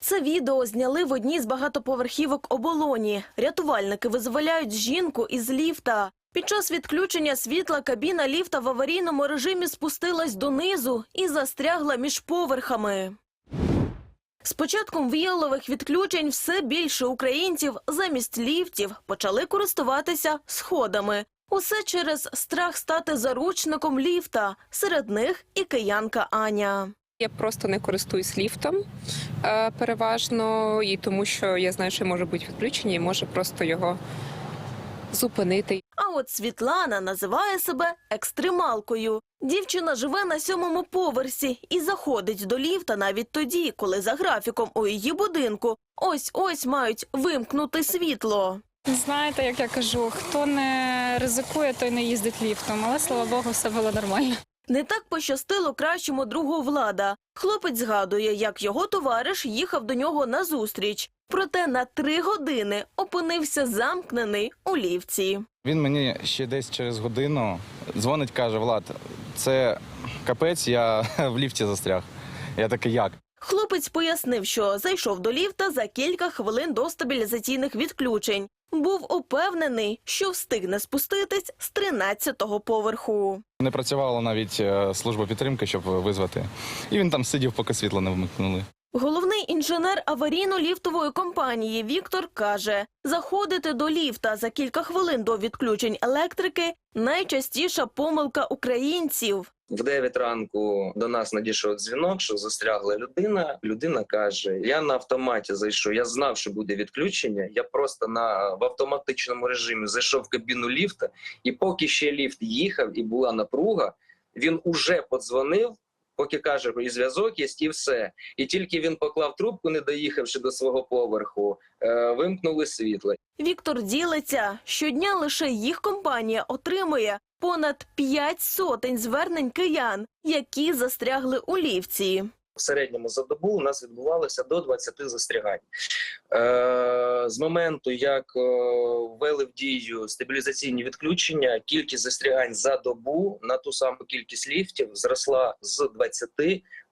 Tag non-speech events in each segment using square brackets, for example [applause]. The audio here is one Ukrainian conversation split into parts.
Це відео зняли в одній з багатоповерхівок оболоні. Рятувальники визволяють жінку із ліфта. Під час відключення світла кабіна ліфта в аварійному режимі спустилась донизу і застрягла між поверхами. З початком віялових відключень все більше українців замість ліфтів почали користуватися сходами. Усе через страх стати заручником ліфта. Серед них і киянка Аня. Я просто не користуюсь ліфтом е, переважно, і тому що я знаю, що може бути відключення, і може просто його зупинити. А от Світлана називає себе екстремалкою. Дівчина живе на сьомому поверсі і заходить до ліфта навіть тоді, коли за графіком у її будинку ось-ось мають вимкнути світло. Знаєте, як я кажу, хто не ризикує, той не їздить ліфтом. Але слава Богу, все було нормально. Не так пощастило кращому другу влада. Хлопець згадує, як його товариш їхав до нього на зустріч. Проте на три години опинився замкнений у ліфті. Він мені ще десь через годину дзвонить, каже: Влад, це капець, я [laughs] в ліфті застряг. Я такий, як? Хлопець пояснив, що зайшов до ліфта за кілька хвилин до стабілізаційних відключень. Був упевнений, що встигне спуститись з 13-го поверху. Не працювала навіть е, служба підтримки, щоб визвати. І він там сидів, поки світло не вмикнули. Головний інженер аварійно-ліфтової компанії Віктор каже: заходити до ліфта за кілька хвилин до відключень електрики найчастіша помилка українців. В 9 ранку до нас надійшов дзвінок, що застрягла людина. Людина каже: Я на автоматі зайшов. Я знав, що буде відключення. Я просто на в автоматичному режимі зайшов в кабіну ліфта, і поки ще ліфт їхав і була напруга, він уже подзвонив. Поки каже, і зв'язок є, і все. І тільки він поклав трубку, не доїхавши до свого поверху, е, вимкнули світло. Віктор ділиться, щодня лише їх компанія отримує понад п'ять сотень звернень киян, які застрягли у ліфті. Середньому за добу у нас відбувалося до 20 застрягань. Е, з моменту, як е, ввели в дію стабілізаційні відключення, кількість застрягань за добу на ту саму кількість ліфтів зросла з 20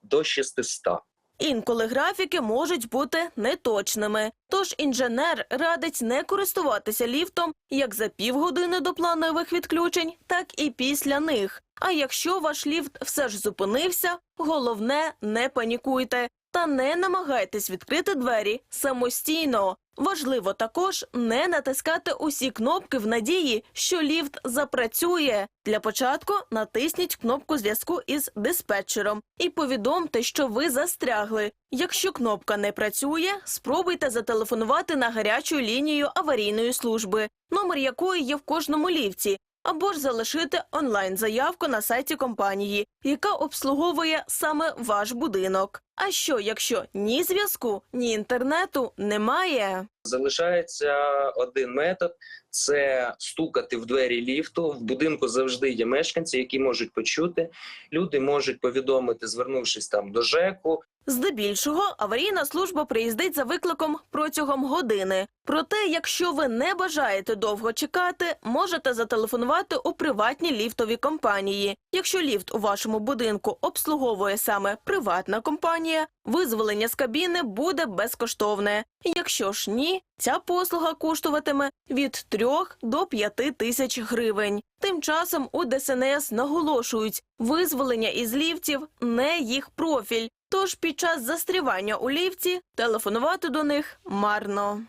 до 600. Інколи графіки можуть бути неточними. Тож інженер радить не користуватися ліфтом як за півгодини до планових відключень, так і після них. А якщо ваш ліфт все ж зупинився, головне не панікуйте та не намагайтесь відкрити двері самостійно. Важливо також не натискати усі кнопки в надії, що ліфт запрацює. Для початку натисніть кнопку зв'язку із диспетчером і повідомте, що ви застрягли. Якщо кнопка не працює, спробуйте зателефонувати на гарячу лінію аварійної служби, номер якої є в кожному ліфті, або ж залишити онлайн-заявку на сайті компанії, яка обслуговує саме ваш будинок. А що, якщо ні зв'язку, ні інтернету немає? Залишається один метод це стукати в двері ліфту. В будинку завжди є мешканці, які можуть почути. Люди можуть повідомити, звернувшись там до ЖЕКу, Здебільшого аварійна служба приїздить за викликом протягом години. Проте, якщо ви не бажаєте довго чекати, можете зателефонувати у приватні ліфтові компанії. Якщо ліфт у вашому будинку обслуговує саме приватна компанія, визволення з кабіни буде безкоштовне. Якщо ж ні, ця послуга коштуватиме від 3 до 5 тисяч гривень. Тим часом у ДСНС наголошують, визволення із ліфтів не їх профіль. Тож під час застрівання у ліфті телефонувати до них марно.